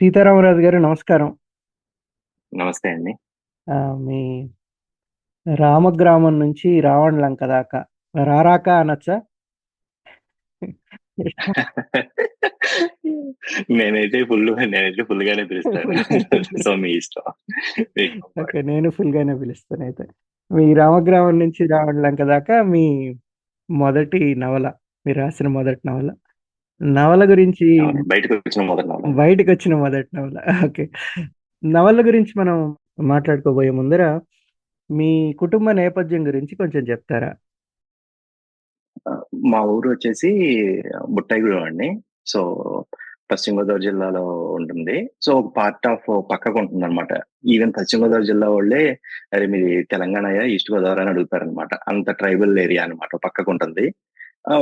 సీతారామరాజు గారు నమస్కారం. నమస్తే అండి. మీ రామగ్రామం నుంచి రావణలంక దాకా రారాక అనొచ్చా? నేనైతే ఫుల్లు నేనైతే ఫుల్‌గానే పిలుస్తాను. సో, మీ ఇష్టం. ఓకే. నేను ఫుల్‌గానే పిలుస్తానయితే. మీ రామగ్రామం నుంచి రావణలంక దాకా మీ మొదటి నవల. మీరు రాసిన మొదటి నవల. నవల గురించి అవును. బయటకొచ్చిన మొదటి నవల. బయటకొచ్చిన మొదటి నవల. ఓకే. నవల గురించి మనం మాట్లాడుకోబోయే ముందర మీ కుటుంబ నేపథ్యం గురించి కొంచెం చెప్తారా? మా ఊరు వచ్చేసి బుట్టాయిగూడెం అండి. సో, పశ్చిమ గోదావరి జిల్లాలో ఉంటుంది. సో, ఒక పార్ట్ ఆఫ్ పక్కకుంటుందనమాట. ఈవెన్ పశ్చిమ గోదావరి జిల్లా వాళ్ళే అరే! మీది తెలంగాణయా? ఈస్ట్ గోదావరా? అని అడుగుతారనమాట. అంత ట్రైబల్ ఏరియా అనమాట. పక్కకుంటుంది.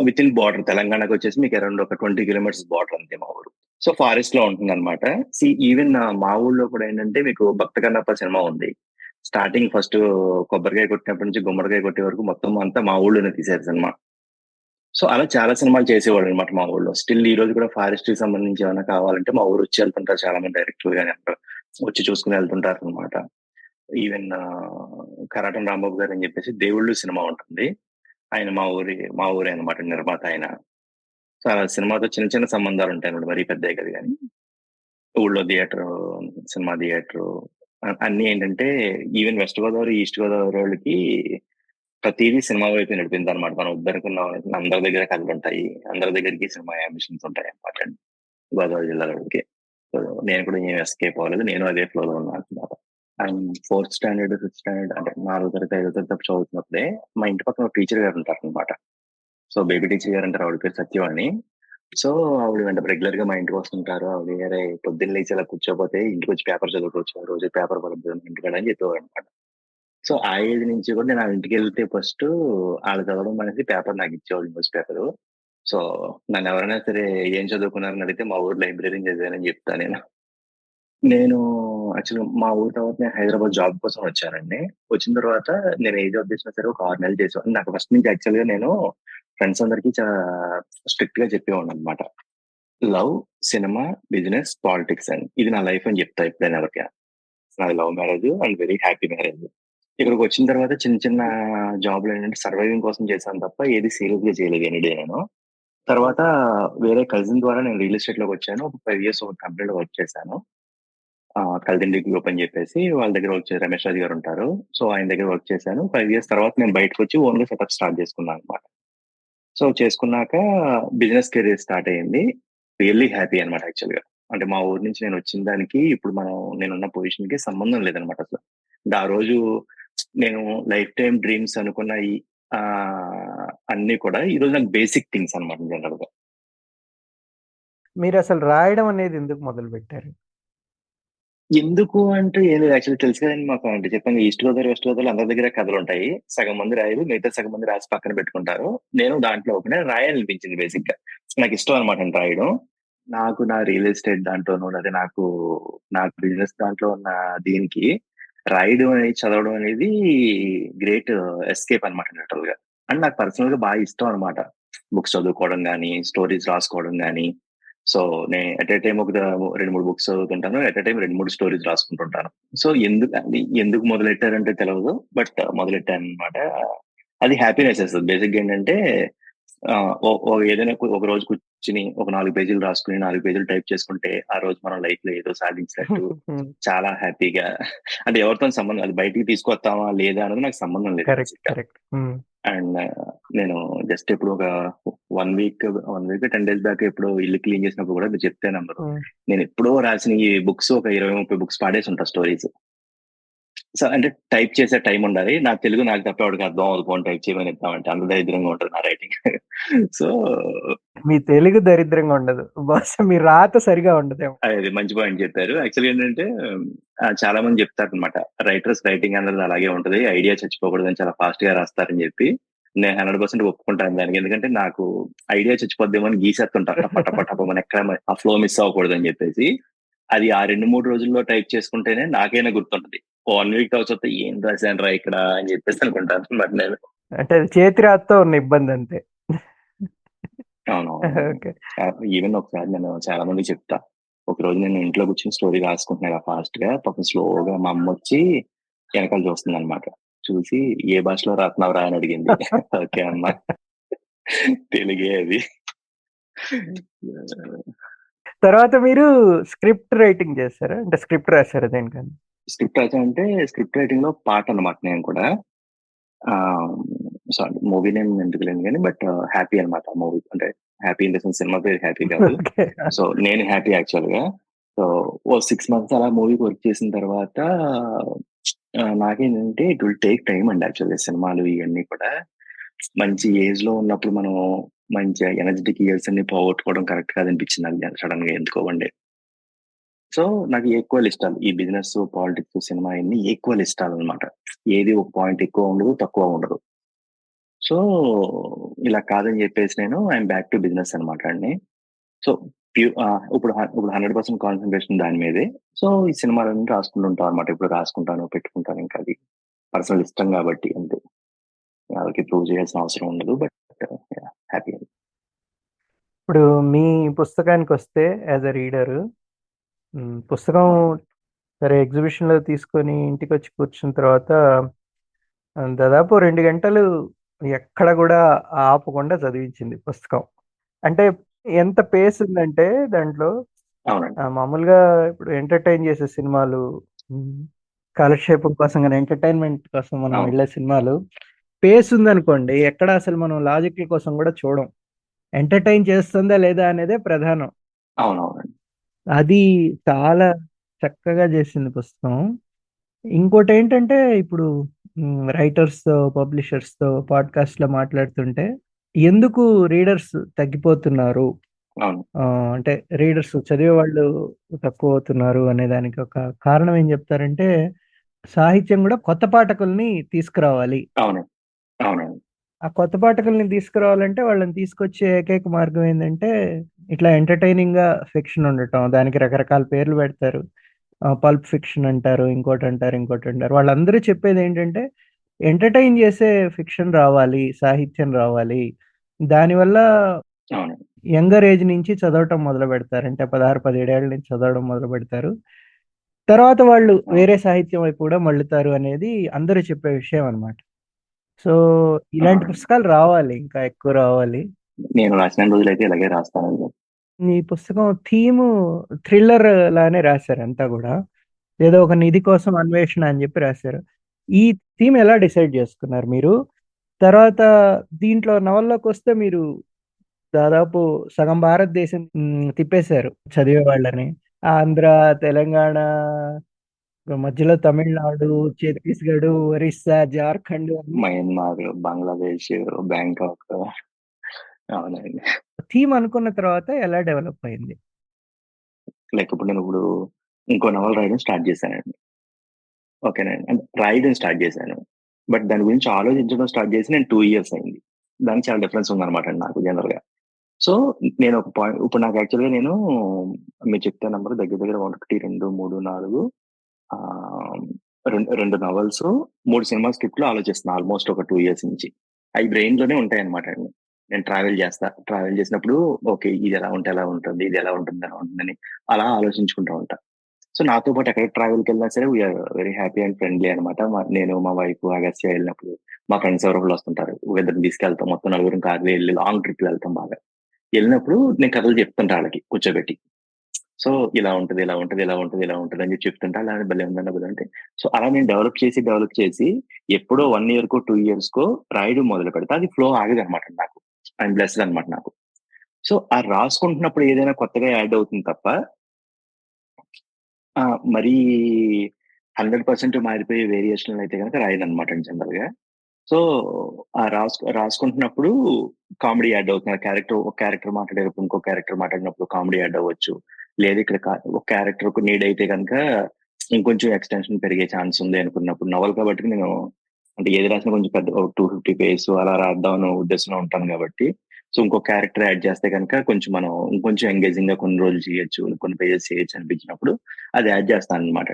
విత్ ఇన్ బార్డర్ తెలంగాణకు వచ్చేసి మీకు అరౌండ్ ఒక 20 కిలోమీటర్స్ బోర్డర్ అంతే మా ఊరు. సో, ఫారెస్ట్లో ఉంటుంది అనమాట సి ఈవెన్ మా ఊళ్ళో కూడా ఏంటంటే మీకు 'భక్త కన్నప్ప' సినిమా ఉంది. స్టార్టింగ్ ఫస్ట్ కొబ్బరికాయ కొట్టినప్పటి నుంచి గుమ్మడికాయ కొట్టే వరకు మొత్తం అంతా మా ఊళ్ళోనే తీసారు సినిమా. సో, అలా చాలా సినిమాలు చేసేవాళ్ళనమాట మా ఊళ్ళో. స్టిల్ ఈ రోజు కూడా ఫారెస్ట్‌కి సంబంధించి ఏమైనా కావాలంటే మా ఊరు వచ్చి వెళ్తుంటారు చాలా మంది డైరెక్టర్ గాని అందరూ. వచ్చి చూసుకొని వెళ్తుంటారనమాట. ఈవెన్ కరాటం రాంబాబు గారని చెప్పేసి 'దేవుళ్ళు' సినిమా ఉంటుంది. ఆయన మా ఊరి మా ఊరే అనమాట నిర్మాత ఆయన. సో, అలా సినిమాతో చిన్న చిన్న సంబంధాలు ఉంటాయి మరీ పెద్దయి కదా కానీ ఊళ్ళో థియేటరు, సినిమా థియేటరు అన్నీ ఏంటంటే even west Godavari, east Godavari వాళ్ళకి ప్రతిదీ సినిమా వైపు నడిపింది అనమాట మనం వద్దనుకున్న అందరి దగ్గర కథలుంటాయి. అందరి దగ్గరికి సినిమా అంబిషన్స్ ఉంటాయి అనమాట గోదావరి జిల్లాలోకి నేను కూడా ఏమి ఎస్కేప్ అవ్వలేదు. నేను అదే ఫ్లోలో ఉన్నాననమాట. And fourth standard, fifth standard అంటే నాలుగో తరగతి, ఐదో తరగతి చదువుతున్నప్పుడే మా ఇంటి పక్కన ఒక టీచర్ గారు ఉంటారనమాట. సో, బేబీ టీచర్ గారు అంటారు. ఆవిడ పేరు సత్యవాణి. సో, ఆవిడ వెంట రెగ్యులర్గా మా ఇంటికి వస్తుంటారు. ఆవిడ "అరేయ్! పొద్దున్న లేచి ఇలా కూర్చోపోతే ఇంటికొచ్చి పేపర్ చదువుకోవచ్చు. రోజు పేపర్ పడద్దు ఇంటికాడ" అని చెప్పేవారనమాట. సో, ఆ ఏజ్ నుంచి కూడా నేను ఆవింటికి వెళ్తే ఫస్ట్ ఆళ్ళు చదవడం అనేది పేపర్ నాకు ఇచ్చేవాళ్ళు న్యూస్ పేపర్ సో, నన్నెవరైనా సరే ఏం చదువుకున్నారని అడిగితే మా ఊరు లైబ్రరీని చదివానని చెప్తాను నేను. నేను యాక్చువల్‌గా మా ఊరు తర్వాత నేను హైదరాబాద్ జాబ్ కోసం వచ్చానండి. వచ్చిన తర్వాత నేను ఏ జాబ్ చేసినా సరే ఒక ఆరు నెలలు చేసాను నాకు ఫస్ట్ నుంచి యాక్చువల్‌గా నేను ఫ్రెండ్స్ అందరికీ చాలా స్ట్రిక్ట్గా చెప్పేవాడు అనమాట లవ్, సినిమా, బిజినెస్, పాలిటిక్స్ అని. ఇది నా లైఫ్ అని చెప్తా ఎప్పుడైనా ఎవరికైనా. నాది love marriage and very happy marriage. ఇక్కడికి వచ్చిన తర్వాత చిన్న చిన్న జాబ్‌లు ఏంటంటే సర్వైవింగ్ కోసం చేశాను తప్ప ఏది సీరియస్గా చేయలేదు ఎనీ డే నేను. తర్వాత వేరే కజిన్ ద్వారా నేను రియల్ ఎస్టేట్లో వచ్చాను ఒక ఫైవ్ ఇయర్స్ ఒక కంపెనీలో వర్క్ చేశాను. ఆహ్, కల్దిండి గ్రూప్ అని చెప్పేసి వాళ్ళ దగ్గర వర్క్ చేసి రమేష్ రాజు గారు ఉంటారు. సో, ఆయన దగ్గర వర్క్ చేశాను. ఫైవ్ ఇయర్స్ తర్వాత నేను బయటకొచ్చి ఓన్‌గా సెటప్ స్టార్ట్ చేసుకున్నాను అనమాట సో, చేసుకున్నాక బిజినెస్ కెరీర్ స్టార్ట్ అయింది. రియల్లీ హ్యాపీ అనమాట యాక్చువల్‌గా. అంటే మా ఊరు నుంచి నేను వచ్చిన దానికి ఇప్పుడు మనం నేనున్న పొజిషన్‌కి సంబంధం లేదనమాట అసలు. అంటే ఆ రోజు నేను లైఫ్ టైం డ్రీమ్స్ అనుకున్న ఈ అన్నీ కూడా ఈరోజు నాకు బేసిక్ థింగ్స్ అనమాట జనరల్‌గా. అసలు రాయడం అనేది ఎందుకు మొదలు పెట్టారు ఎందుకు అంటే ఏం లేదు. యాక్చువల్లీ తెలుసు కదండి మాకు అంటే చెప్పాను ఈస్ట్ గోదావరి, వెస్ట్ గోదావరి అందరి దగ్గర కథలు ఉంటాయి సగం మంది రాయరు. మిగతా సగం మంది రాసి పక్కన పెట్టుకుంటారు. నేను దాంట్లో ఒకడినే రాయాలనిపించింది బేసిక్‌గా. నాకిష్టం అనమాట అండి రాయడం. నాకు నా రియల్ ఎస్టేట్ దాంట్లోనూ అదే నాకు నాకు బిజినెస్ దాంట్లో ఉన్న దీనికి రాయడం అనేది, చదవడం అనేది గ్రేట్ ఎస్కేప్ అనమాట లిటరల్‌గా. అండ్ నాకు పర్సనల్గా బాగా ఇష్టం అనమాట. బుక్స్ చదువుకోవడం కానీ స్టోరీస్ రాసుకోవడం కానీ సో, నేను ఎట్ ఎ టైమ్ ఒక 2, 3 బుక్స్ చదువుతుంటాను. ఎట్ ఎ టైమ్ 2, 3 స్టోరీస్ రాసుకుంటుంటాను. సో, ఎందుకు అది ఎందుకు మొదలెట్టారంటే తెలవదు. బట్ మొదలెట్టాననమాట. అది హ్యాపీనెస్ ఇస్తది. బేసిక్‌గా ఏంటంటే ఏదైనా ఒక రోజు కూర్చొని ఒక 4 పేజీలు రాసుకొని, 4 పేజీలు టైప్ చేసుకుంటే ఆ రోజు మనం లైఫ్‌లో ఏదో సాధించినట్టు చాలా హ్యాపీగా అంటే ఎవరితోని సంబంధం అది బయటికి తీసుకొస్తామా లేదా అన్నది నాకు సంబంధం లేదు. అండ్ నేను జస్ట్ ఇప్పుడు ఒక 1 వీక్, 1 వీక్ 10 డేస్ బ్యాక్ ఎప్పుడో ఇల్లు క్లీన్ చేసినప్పుడు కూడా మీరు చెప్తే. నేను ఎప్పుడో రాసిన ఈ బుక్స్ ఒక 20, 30 బుక్స్ పాడేసుంటా స్టోరీస్. సో, అంటే టైప్ చేసే టైమ్ ఉండాలి. నాకు తెలుగు నాకు తప్ప ఎవడికి అర్థం అవ్వదు పోనీ టైప్ చేయమని ఇద్దామంటే అంత దరిద్రంగా ఉంటది నా రైటింగ్. సో మీ తెలుగు దరిద్రంగా ఉండదు. బహుశా మీ రాత సరిగా ఉండదేమో. అది మంచి పాయింట్ చెప్పారు. యాక్చువల్‌గా ఏంటంటే చాలా మంది చెప్తారనమాట. రైటర్స్ రైటింగ్ అన్నది అలాగే ఉంటది. ఐడియా చచ్చిపోకూడదని చాలా ఫాస్ట్‌గా రాస్తారని చెప్పి. నేను 100% ఒప్పుకుంటాను దానికి. ఎందుకంటే నాకు ఐడియా చచ్చిపోద్దేమో అని గీసేస్తుంటా. టప టప టపమని ఎక్కడ ఆ ఫ్లో మిస్ అవ్వకూడదని చెప్పేసి. అది ఆ 2, 3 రోజుల్లో టైప్ చేసుకుంటేనే నాకైనా గుర్తుంటది. 1 వీక్ తర్వాత ఏం రాశానురా ఇక్కడ అని చెప్పేసి అనుకుంటాననమాట నేను. అంటే చేతి రాతతో ఉన్న ఇబ్బంది అంతే. ఆహ్, ఈవెన్ ఒకసారి నేను చాలా మందికి చెప్తా. ఒకరోజు నేను ఇంట్లో కూర్చొని స్టోరీ రాసుకుంటున్నా ఫాస్ట్గా. పాపం స్లోగా మా అమ్మ వచ్చి వెనకాల చూస్తుంది అనమాట చూసి ఏ భాషలో రాస్తున్నావురా అని అడిగింది. ఓకే అమ్మా. తెలుగే అది. తర్వాత మీరు స్క్రిప్ట్ రైటింగ్ చేస్తారా? అంటే స్క్రిప్ట్ రాశారా దేనికని స్క్రిప్ట్ రైటింగ్ అంటే స్క్రిప్ట్ రైటింగ్లో పార్ట్ అన్నమాట నేను కూడా. సారీ మూవీ నేమ్ ఎందుకు లేను కానీ బట్ హ్యాపీ అనమాట మూవీ. అంటే happy in the sense cinema పేరు హ్యాపీ కాదు. సో నేను హ్యాపీ యాక్చువల్గా సో ఓ సిక్స్ మంత్స్ అలా మూవీకి వర్క్ చేసిన తర్వాత నాకేంటంటే ఇట్ విల్ టేక్ టైం అండి యాక్చువల్గా సినిమాలు ఇవన్నీ కూడా. మంచి ఏజ్లో ఉన్నప్పుడు మనం మంచి ఎనర్జెటిక్ ఇయర్స్ అన్ని పోగొట్టుకోవడం కరెక్ట్ కాదనిపించింది నాకు సడన్గా ఎందుకోవండి సో నాకు ఈక్వల్ ఇష్టాలు. ఈ బిజినెస్ పాలిటిక్స్ సినిమా అన్ని ఈక్వల్ ఇష్టాలు అనమాట ఏది ఒక పాయింట్ ఎక్కువ ఉండదు తక్కువ ఉండదు. సో ఇలా కాదని చెప్పేసి నేను ఐఎమ్ బ్యాక్ టు బిజినెస్ అనమాట అండి. సో ప్యూ ఇప్పుడు ఇప్పుడు హండ్రెడ్ పర్సెంట్ కాన్సన్ట్రేషన్ దాని మీదే. సో ఈ సినిమాలన్నీ రాసుకుంటుంటాం అనమాట ఇప్పుడు రాసుకుంటాను పెట్టుకుంటాను ఇంకా అది. పర్సనల్ ఇష్టం కాబట్టి అంతే. వాళ్ళకి ప్రూవ్ చేయాల్సిన అవసరం ఉండదు బట్ హ్యాపీ ఇప్పుడు మీ పుస్తకానికి వస్తే యాజ్ అ రీడర్ పుస్తకం సరే ఎగ్జిబిషన్లో తీసుకొని ఇంటికి వచ్చి కూర్చున్న తర్వాత దాదాపు రెండు గంటలు ఎక్కడ కూడా ఆపకుండా చదివించింది పుస్తకం. అంటే ఎంత పేస్ ఉందంటే దాంట్లో మామూలుగా ఇప్పుడు ఎంటర్టైన్ చేసే సినిమాలు కాలక్షేపం కోసం కానీ ఎంటర్టైన్మెంట్ కోసం మనం. వెళ్ళే సినిమాలు పేస్ ఉందనుకోండి ఎక్కడ అసలు మనం లాజిక్ల కోసం కూడా చూడం. ఎంటర్టైన్ చేస్తుందా లేదా అనేదే ప్రధానం. అవునవునండి. అది చాలా చక్కగా చేసింది పుస్తకం. ఇంకోటి ఏంటంటే ఇప్పుడు రైటర్స్తో పబ్లిషర్స్తో పాడ్కాస్ట్లో మాట్లాడుతుంటే ఎందుకు రీడర్స్ తగ్గిపోతున్నారు? అవును. అంటే రీడర్స్ చదివే వాళ్ళు తక్కువ అవుతున్నారు అనే దానికి ఒక కారణం ఏం చెప్తారంటే సాహిత్యం కూడా కొత్త పాఠకుల్ని తీసుకురావాలి. అవును. అవునండి ఆ కొత్త పాఠకుల్ని తీసుకురావాలంటే వాళ్ళని తీసుకొచ్చే ఏకైక మార్గం ఏంటంటే ఇట్లా ఎంటర్టైనింగ్గా ఫిక్షన్ ఉండటం. దానికి రకరకాల పేర్లు పెడతారు. పల్ప్ ఫిక్షన్ అంటారు ఇంకోటి అంటారు ఇంకోటి అంటారు. వాళ్ళందరూ చెప్పేది ఏంటంటే ఎంటర్టైన్ చేసే ఫిక్షన్ రావాలి సాహిత్యం రావాలి. దానివల్ల యంగర్ ఏజ్ నుంచి చదవటం మొదలు పెడతారు. అంటే పదహారు పదిహేడేళ్ళ నుంచి చదవడం మొదలు పెడతారు. తర్వాత వాళ్ళు వేరే సాహిత్యం వైపు కూడా మళ్ళుతారు అనేది అందరూ చెప్పే విషయం అన్నమాట. సో ఇలాంటి పుస్తకాలు రావాలి ఇంకా ఎక్కువ రావాలి. నేను రాసిన రోజులైతే ఇలాగే రాస్తానండి ఈ పుస్తకం థీమ్ థ్రిల్లర్ లానే రాశారు అంతా కూడా. ఏదో ఒక నిధి కోసం అన్వేషణ అని చెప్పి రాశారు. ఈ థీమ్ ఎలా డిసైడ్ చేసుకున్నారు మీరు? తర్వాత దీంట్లో నవల్లోకి వస్తే మీరు దాదాపు సగం భారతదేశం తిప్పేశారు చదివే వాళ్ళని. ఆంధ్ర తెలంగాణ మధ్యలో తమిళనాడు ఛత్తీస్గఢ్ ఒరిస్సా జార్ఖండ్ మయన్మార్ బంగ్లాదేశ్ బ్యాంకాక్. అవునండి. థీమ్ అనుకున్న తర్వాత ఎలా డెవలప్ అయింది? లైక్ ఇప్పుడు నేను ఇప్పుడు ఇంకో నవల రాయడం స్టార్ట్ చేశానండి. ఓకేనండి అంటే రాయడం స్టార్ట్ చేశాను. బట్ దాని గురించి ఆలోచించడం స్టార్ట్ చేసి నేను టూ ఇయర్స్ అయింది. దానికి చాలా డిఫరెన్స్ ఉందన్నమాట అండి నాకు జనరల్గా సో నేను ఒక పాయింట్ ఇప్పుడు నాకు యాక్చువల్గా నేను మీరు చెప్తే నంబర్ దగ్గర దగ్గర ఒకటి రెండు మూడు నాలుగు రెండు రెండు నవల్స్ మూడు సినిమా స్క్రిప్ట్లు ఆలోచిస్తున్నా ఆల్మోస్ట్ ఒక టూ ఇయర్స్ నుంచి. అవి బ్రెయిన్లోనే ఉంటాయి అనమాట అండి నేను ట్రావెల్ చేస్తా ట్రావెల్ చేసినప్పుడు ఓకే ఇది ఎలా ఉంటే ఎలా ఉంటుంది ఇది ఎలా ఉంటుంది ఎలా ఉంటుందని అలా ఆలోచించుకుంటూ ఉంటా. సో నాతో పాటు ఎక్కడ ట్రావెల్కి వెళ్ళినా సరే we are very happy and friendly అనమాట నేను మా వైఫ్ అగస్య వెళ్ళినప్పుడు మా ఫ్రెండ్స్ ఎవరు వస్తుంటారు ఇద్దరు తీసుకెళ్తాం మొత్తం నలుగురు కార్లో వెళ్ళి లాంగ్ ట్రిప్ వెళ్తాం బాగా. వెళ్ళినప్పుడు నేను కథలు చెప్తుంటా వాళ్ళకి కూర్చోబెట్టి. సో ఇలా ఉంటుంది ఇలా ఉంటుంది ఇలా ఉంటుంది ఇలా ఉంటుంది అని చెప్పి చెప్తుంటా భలే ఉందని భలే అంటే సో అలా నేను డెవలప్ చేసి డెవలప్ చేసి ఎప్పుడో వన్ ఇయర్ కో టూ ఇయర్స్ కో రాయడం మొదలు పెడతా. అది ఫ్లో ఆగదు అనమాట నాకు. అండ్ బ్లెస్డ్ అనమాట నాకు. సో ఆ రాసుకుంటున్నప్పుడు ఏదైనా కొత్తగా యాడ్ అవుతుంది తప్ప ఆ, మరీ హండ్రెడ్ పర్సెంట్ మారిపోయే వేరియేషన్ అయితే కనుక రాయదనమాట జనరల్గా. సో ఆ రాసు రాసుకుంటున్నప్పుడు కామెడీ యాడ్ అవుతుంది. క్యారెక్టర్ ఒక క్యారెక్టర్ మాట్లాడేటప్పుడు ఇంకో క్యారెక్టర్ మాట్లాడినప్పుడు కామెడీ యాడ్ అవ్వచ్చు. లేదు ఇక్కడ ఒక క్యారెక్టర్ ఒక నీడ్ అయితే కనుక ఇంకొంచెం ఎక్స్టెన్షన్ పెరిగే ఛాన్స్ ఉంది అనుకున్నప్పుడు నవల్ కాబట్టి నేను అంటే ఏది రాసినా కొంచెం పెద్ద టూ ఫిఫ్టీ పేజ్ అలా రాద్దాం అనే ఉద్దేశంలో ఉంటాను కాబట్టి. సో ఇంకో క్యారెక్టర్ యాడ్ చేస్తే కనుక కొంచెం మనం ఇంకొంచెం ఎంగేజింగ్గా కొన్ని రోజులు చేయొచ్చు కొన్ని పేజెస్ చేయొచ్చు అనిపించినప్పుడు అది యాడ్ చేస్తాను అనమాట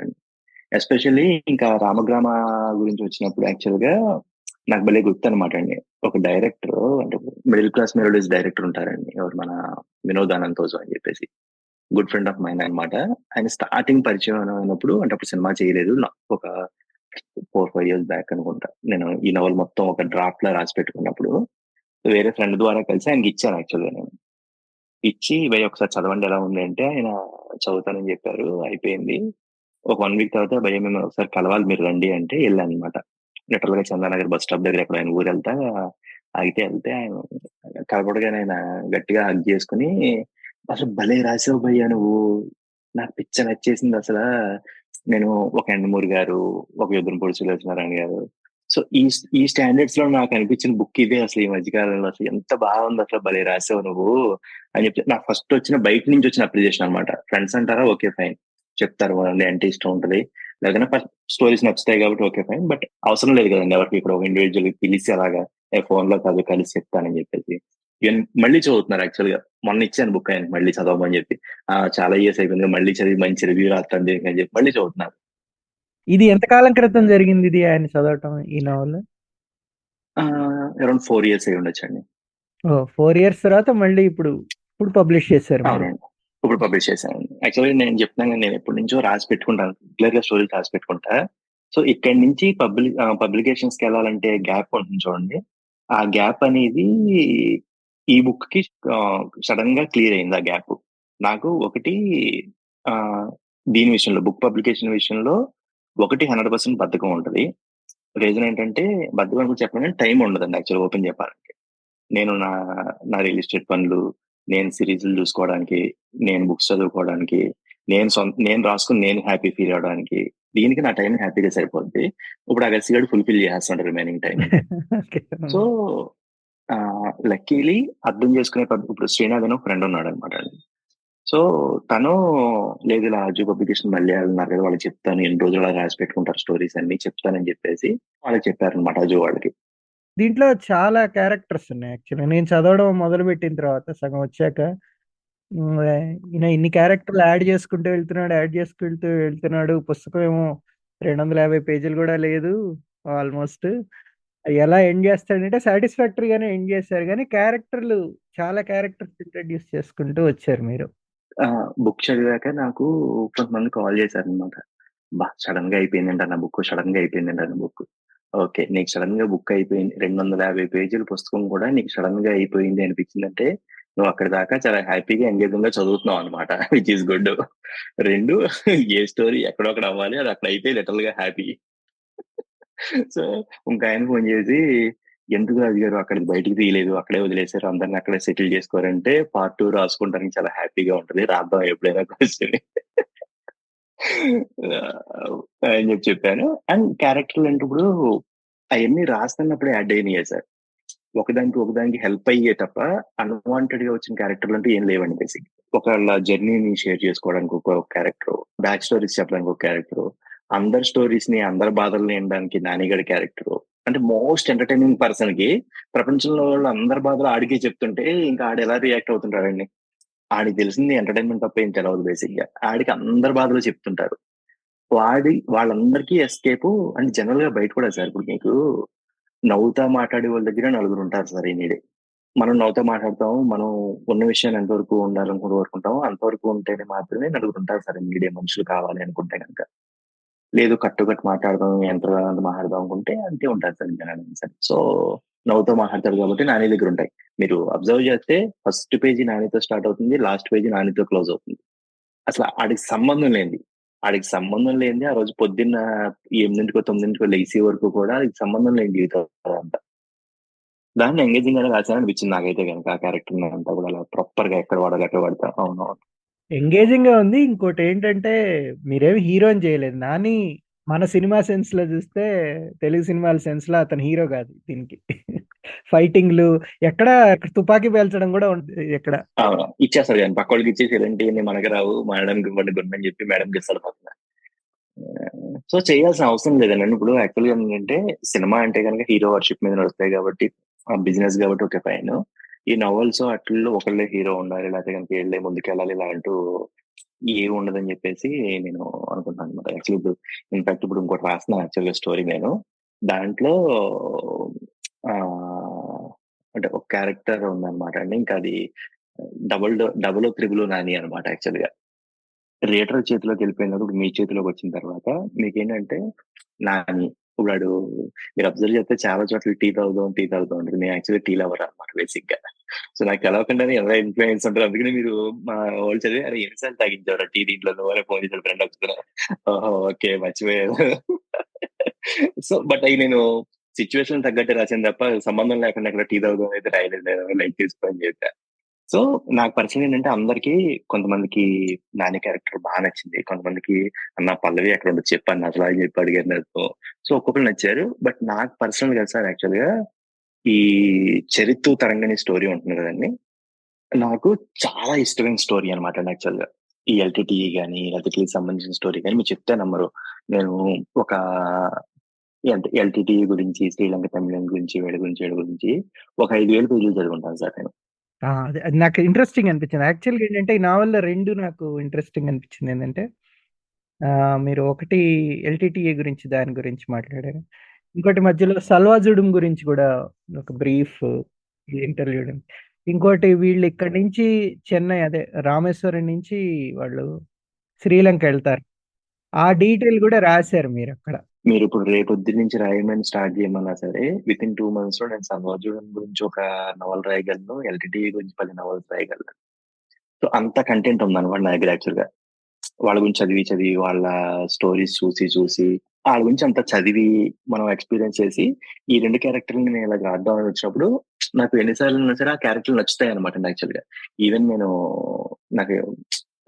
ఎస్పెషల్లీ ఇంకా రామగ్రామ గురించి వచ్చినప్పుడు యాక్చువల్గా నాకు భలే గుర్తు అనమాట అండి. ఒక డైరెక్టర్ అంటే మిడిల్ క్లాస్ మెలోడీస్ డైరెక్టర్ ఉంటారండి. ఎవరు మన వినోద్ అనంతోజు అని చెప్పేసి. గుడ్ ఫ్రెండ్ ఆఫ్ మైన్ అన్నమాట. ఆయన స్టార్టింగ్ పరిచయం అయినప్పుడు అంటే అప్పుడు సినిమా చేయలేదు. ఒక 4, 5 ఇయర్స్ బ్యాక్ అనుకుంటా. నేను ఈ నవల్ మొత్తం ఒక డ్రాఫ్ట్లో రాసి పెట్టుకున్నప్పుడు, వేరే ఫ్రెండ్ ద్వారా కలిసి ఆయనకి ఇచ్చాను యాక్చువల్‌గా నేను. ఇచ్చి ఇవే ఒకసారి చదవండి ఎలా ఉంది అంటే, ఆయన చదువుతానని చెప్పారు. అయిపోయింది. ఒక వన్ వీక్ తర్వాత భయ మేము ఒకసారి కలవాలి మీరు రండి అంటే వెళ్ళాను అనమాట లిటరల్గా చందానగర్ బస్ స్టాప్ దగ్గర ఎక్కడ ఆయన ఊరెళ్తా ఆగితే వెళ్తే ఆయన కలపడగానే ఆయన గట్టిగా హగ్ చేసుకొని, "అసలు భలే రాసావు భయ్యా నువ్వు. నాకు పిచ్చ అసలు నేను ఒక 'యండమూరి' గారు, ఒక 'యుద్ధనపూడి సులోచనారాయణ' గారు. సో, ఈ స్టాండర్డ్స్లో నాకు అనిపించిన బుక్ ఇదే అసలు ఈ మధ్య కాలంలో అసలు ఎంత బాగుంది అసలు భలే రాసావు నువ్వు" అని చెప్తే నాకు ఫస్ట్ వచ్చిన బయట నుంచి వచ్చిన అప్రిసియేషన్ అన్నమాట. ఫ్రెండ్స్ అంటారా ఓకే ఫైన్. చెప్తారు వాళ్ళని అంటే ఇష్టం ఉంటది. లేకపోతే ఫస్ట్ స్టోరీస్ నచ్చుతాయి కాబట్టి ఓకే ఫైన్. బట్ అవసరం లేదు కదండీ ఎవరికి ఇక్కడ ఒక ఇండివిజువల్ పిలిచి అలాగా ఫోన్లో కాదు కలిసి చెప్తానని చెప్పేసి. మళ్ళీ చదువుతున్నారు యాక్చువల్‌గా. మొన్న ఇచ్చాను బుక్ ఆయనకి మళ్ళీ చదవమని చెప్పి. చాలా ఇయర్స్ అయిపోయింది. మళ్ళీ చదివి మంచి రివ్యూ రాస్తాను దీనికి అని చెప్పి మళ్ళీ చదువుతున్నారు. ఇది ఎంత కాలం క్రితం జరిగింది ఇది ఆయన చదవటం ఈ నవల? అరౌండ్ 4 ఇయర్స్ అయ్యి ఉండొచ్చండి. ఓహ్! 4 ఇయర్స్ తర్వాత మళ్ళీ ఇప్పుడు, ఇప్పుడు పబ్లిష్. అవునండి. ఇప్పుడు పబ్లిష్ చేశానండి. యాక్చువల్‌గా నేను చెప్తున్నాను! నేను ఎప్పటినుంచో రాసి పెట్టుకుంటాను. రెగ్యులర్‌గా స్టోరీస్ రాసి పెట్టుకుంటా. సో, ఇక్కడి నుంచి పబ్లి ఆహ్, పబ్లికేషన్స్‌కెళ్ళాలంటే గ్యాప్ ఉంటుంది చూడండి. ఆ గ్యాప్ అనేది ఈ బుక్‌కి ఆహ్, సడెన్‌గా క్లియర్ అయింది ఆ గ్యాప్. నాకు ఒకటి దీని విషయంలో బుక్ పబ్లికేషన్ విషయంలో ఒకటి 100% బద్ధకం ఉంటది. రీజన్ ఏంటంటే బద్ధకం అని కూడా చెప్పను టైం ఉండదండి యాక్చువల్‌గా ఓపెన్ చెప్పాలంటే. నేను నా, నా రియల్ ఎస్టేట్ పనులు, నేను సీరీస్‌లు చూసుకోవడానికి, నేను బుక్స్ చదువుకోవడానికి, నేను సొం నేను రాసుకొని నేను హ్యాపీ ఫీల్ అవ్వడానికి, దీనికి నా టైం హ్యాపీగా సరిపోద్ది. ఇప్పుడు ఆ గస్సి గాడు ఫుల్‌ఫిల్ చేసేస్తున్నాడు రిమైనింగ్. ఓకే. సో, లక్కీలీ అర్థం చేసుకునే పద్ ఇప్పుడు శ్రీనాథ్ అని ఒక ఫ్రెండ్ ఉన్నాడన్నమాట అండి. సో, తను లేదు ఇలా అజ్జు పబ్లికేషన్ మళ్ళీ అన్నారు కదా! వాళ్ళకి చెప్తాను. ఎన్ని రోజులు అలా రాసి పెట్టుకుంటారు స్టోరీస్ అన్ని చెప్తానని చెప్పేసి వాళ్ళకి చెప్పారనమాట రాజు వాళ్ళకి. దీంట్లో చాలా క్యారెక్టర్స్ ఉన్నాయి యాక్చువల్లీ నేను చదవడం మొదలుపెట్టిన తర్వాత సగం వచ్చాక ఈయన ఇన్ని క్యారెక్టర్‌లు యాడ్ చేసుకుంటూ వెళ్తున్నాడు, యాడ్ చేసుకుంటూ వెళ్తున్నాడు. పుస్తకం ఏమో 250 పేజీలు కూడా లేదు ఆల్‌మోస్ట్. ఎలా ఎండ్ చేస్తాడంటే సాటిస్ఫాక్టరీగానే ఎండ్ చేశారు కానీ క్యారెక్టర్‌లు చాలా క్యారెక్టర్స్ ఇంట్రడ్యూస్ చేసుకుంటూ వచ్చారు మీరు. ఆ! బుక్ చదివాక నాకు కొంతమంది కాల్ చేసారు అన్నమాట బా సడన్గా అయిపోయిందంట నా బుక్. సడన్గా అయిపోయిందంట నా బుక్." ఓకే. నీకు సడన్గా బుక్ అయిపోయింది. 250 పేజీల పుస్తకం కూడా నీకు సడన్గా అయిపోయింది అనిపించిందంటే నువ్వు అక్కడ దాకా చాలా హ్యాపీగా ఎంగేజింగ్‌గా చదువుతున్నావు అన్నమాట. Which is good. రెండు ఏ స్టోరీ ఎక్కడొక్కడ అవ్వాలి. అది అక్కడ అయితే లిటరల్‌గా హ్యాపీ. సో, ఇంకా ఆయన ఫోన్ చేసి "ఎందుకు రాజు గారు అక్కడికి బయటికి తీయలేదు. అక్కడే వదిలేసారు. అందరిని అక్కడే సెటిల్ చేసుకోరంటే పార్ట్ టూ రాసుకుంటానికి చాలా హ్యాపీగా ఉంటది. రాద్దాం ఎప్పుడైనా క్వశ్చన్ అని చెప్పి చెప్పాను. అండ్ క్యారెక్టర్‌లు అంటే ఇప్పుడు అవన్నీ రాస్తున్నప్పుడే యాడ్ అయినాయి సార్. ఒకదానికి ఒకదానికి హెల్ప్ అయ్యే తప్ప అన్వాంటెడ్గా వచ్చిన క్యారెక్టర్‌లు అంటూ ఏం లేవండి బేసిక్ ఒకళ్ళ జర్నీని షేర్ చేసుకోవడానికి ఒక క్యారెక్టర్ బ్యాక్ స్టోరీస్ చెప్పడానికి ఒక క్యారెక్టర్ అందరి స్టోరీస్ని అందరి బాధల్ని వినడానికి నానిగడి క్యారెక్టర్ అంటే మోస్ట్ ఎంటర్‌టైనింగ్ పర్సన్‌కి ప్రపంచంలో వాళ్ళు అందరి బాధలు ఆడికే చెప్తుంటే ఇంకా ఆడు ఎలా రియాక్ట్ అవుతుంటాడండి? ఆడికి తెలిసింది ఎంటర్‌టైన్‌మెంట్ తప్ప ఏం తెలవదు బేసిక్‌గా. ఆడికి అందరి బాధలు చెప్తుంటారు. వాడి వాళ్ళందరికీ ఎస్కేపు అంటే జనరల్‌గా బయట కూడా సార్ ఇప్పుడు మీకు నవ్వుతా మాట్లాడే వాళ్ళ దగ్గర నలుగురు ఉంటారు సార్ ఈ మనం నవ్వుతా మాట్లాడతాం. మనం ఉన్న విషయాన్ని ఎంతవరకు ఉండాలని కోరుకుంటాం అంతవరకు ఉంటేనే మాత్రమే నలుగురు ఉంటారు సార్ మీడియా మనుషులు కావాలి అనుకుంటే గనక. లేదు కట్టుకట్టు మాట్లాడదాం, ఎంత మాట్లాడదాం అనుకుంటే అంతే ఉంటారు సార్ జనాలు సో, నవ్వుతో మాట్లాడతారు కాబట్టి నాని దగ్గర ఉంటాయి. మీరు అబ్జర్వ్ చేస్తే ఫస్ట్ పేజీ నానితో స్టార్ట్ అవుతుంది. లాస్ట్ పేజీ నానితో క్లోజ్ అవుతుంది. అసలు ఆడికి సంబంధం లేనిది. ఆడికి సంబంధం లేనిది ఆ రోజు పొద్దున్న ఎనిమిదింటికో తొమ్మిదింటికో లేసే వరకు కూడా ఆడికి సంబంధం లేని జీవితం అదంతా. దాన్ని ఎంగేజింగ్‌గానే రాశాను అనిపించింది నాకైతే కనుక ఆ క్యారెక్టర్ అంతా కూడా అలా ప్రాపర్‌గా ఎక్కడ వాడాలి ఎక్కడ వాడతా. ఎంగేజింగ్గా ఉంది. ఇంకోటి ఏంటంటే మీరేమి హీరోని చేయలేదు. నాని మన సినిమా సెన్స్లో చూస్తే తెలుగు సినిమాల సెన్స్‌లో అతను హీరో కాదు దీనికి. ఫైటింగ్‌లు ఎక్కడ తుపాకీ పేల్చడం కూడా ఉంటుంది ఎక్కడ. ఇచ్చేస్తారు కానీ పక్క వాళ్ళకి ఇచ్చేసి ఇలాంటివన్నీ మనకి రావు. మేడం ఇవ్వండి గుడ్ అని చెప్పి మేడంకి ఇస్తాడు పక్కన. సో చేయాల్సిన అవసరం లేదండి. ఇప్పుడు యాక్చువల్‌గా ఏంటంటే సినిమా అంటే గనక హీరో వర్షిప్ మీద నడుస్తాయి కాబట్టి బిజినెస్ కాబట్టి ఒక ఫైన్. ఈ నవల్స్ ఆటిల్లో ఒకళ్ళే హీరో ఉండాలి. లేకపోతే కనుక వెళ్ళే ముందుకెళ్ళాలి ఇలా అంటూ ఏమి ఉండదని చెప్పేసి నేను అనుకుంటున్నాను అనమాట. యాక్చువల్లీ ఇప్పుడు ఇన్‌ఫాక్ట్ ఇప్పుడు ఇంకోటి రాసిన యాక్చువల్‌గా స్టోరీ నేను. దాంట్లో అంటే ఒక క్యారెక్టర్ ఉందన్నమాట అండి. ఇంకా అది డబుల్ డబుల్ త్రిబుల్ నాని అనమాట యాక్చువల్‌గా. రేటర్ చేతిలోకి వెళ్ళిపోయినప్పుడు మీ చేతిలోకి వచ్చిన తర్వాత మీకేంటంటే నాని వాడు మీరు అబ్జర్వ్ చేస్తే చాలా చోట్ల టీ తాగుదాం, టీ తాగుదాం ఉంటుంది నేను యాక్చువల్లీ టీ లవర్ అనమాట బేసిక్‌గా. సో నాకు తెలవకుండానే ఎలా ఇన్ఫ్లుయెన్స్ ఉంటారు. అందుకని మీరు మా వాళ్ళు చదివి "అరే! ఎన్నిసార్లు తాగించారు టీ దీంట్లో అని ఫోన్ చేసాడు ఫ్రెండ్ వస్తున్నా ఓహో! ఓకే. మర్చిపోయారు సో బట్ అవి నేను సిచ్యువేషన్ తగ్గట్టే రాసాను తప్ప సంబంధం లేకుండా అక్కడ టీ తాగుదాం అయితే రాయలేదు లైట్ తీసుకో అని సో నాకు పరిచయం ఏంటంటే అందరికి కొంతమందికి నాని క్యారెక్టర్ బాగా నచ్చింది. కొంతమందికి అన్న పల్లవి ఎక్కడ ఉండదు చెప్పాను అసలు అని చెప్పి అడిగారు నాతో. సో ఒక్కొక్కరు నచ్చారు. బట్ నాకు పర్సనల్గా సార్ యాక్చువల్గా ఈ చరిత్ర తరంగని స్టోరీ ఉంటుంది కదండి నాకు చాలా ఇష్టమైన స్టోరీ అనమాట యాక్చువల్‌గా. ఈ ఎల్టీటీ గాని, ఎల్‌టిటిఈకి సంబంధించిన స్టోరీ గాని మీరు చెప్తే నమ్మరు. నేను ఒక ఎల్టీటీ గురించి, శ్రీలంక తమిళం గురించి, వీడి గురించి, వీడి గురించి ఒక ఐదు వేలు పేజీలు చదువుకుంటాను సార్ నేను. అదే అది నాకు ఇంట్రెస్టింగ్ అనిపించింది. యాక్చువల్‌గా ఏంటంటే ఈ నావల్‌లో 2 నాకు ఇంట్రెస్టింగ్ అనిపించింది ఏంటంటే ఆహ్, మీరు ఒకటి ఎల్‌టిటిఈ గురించి దాని గురించి మాట్లాడారు. ఇంకోటి మధ్యలో సల్వాజుడుం గురించి కూడా ఒక బ్రీఫ్ ఇంటర్‌ల్యూడ్. ఇంకోటి వీళ్ళు ఇక్కడి నుంచి చెన్నై అదే రామేశ్వరం నుంచి వాళ్ళు శ్రీలంక ఎళ్తారు. ఆ డీటెయిల్ కూడా రాసారు మీరక్కడ. మీరు ఇప్పుడు రేపొద్దు నుంచి రాయమని స్టార్ట్ చేయమన్నా సరే వితిన్ 2 మంత్స్‌లో నేను సల్వాజుడం గురించి ఒక నవల్ రాయగలను. ఎల్‌టిటిఈ గురించి పది నవల్స్ రాయగలను. సో అంత కంటెంట్ ఉందన్నమాట నా దగ్గర యాక్చువల్‌గా. వాళ్ళ గురించి చదివి, చదివి వాళ్ళ స్టోరీస్ చూసి, చూసి వాళ్ళ గురించి అంత చదివి మనం ఎక్స్‌పీరియన్స్ చేసి ఈ రెండు క్యారెక్టర్లు నేను ఇలా రాద్దాం అని వచ్చినప్పుడు నాకు ఎన్ని సార్లు అయినా సరే ఆ క్యారెక్టర్‌లు నచ్చుతాయి అనమాట యాక్చువల్‌గా. ఈవెన్ నేను నాకు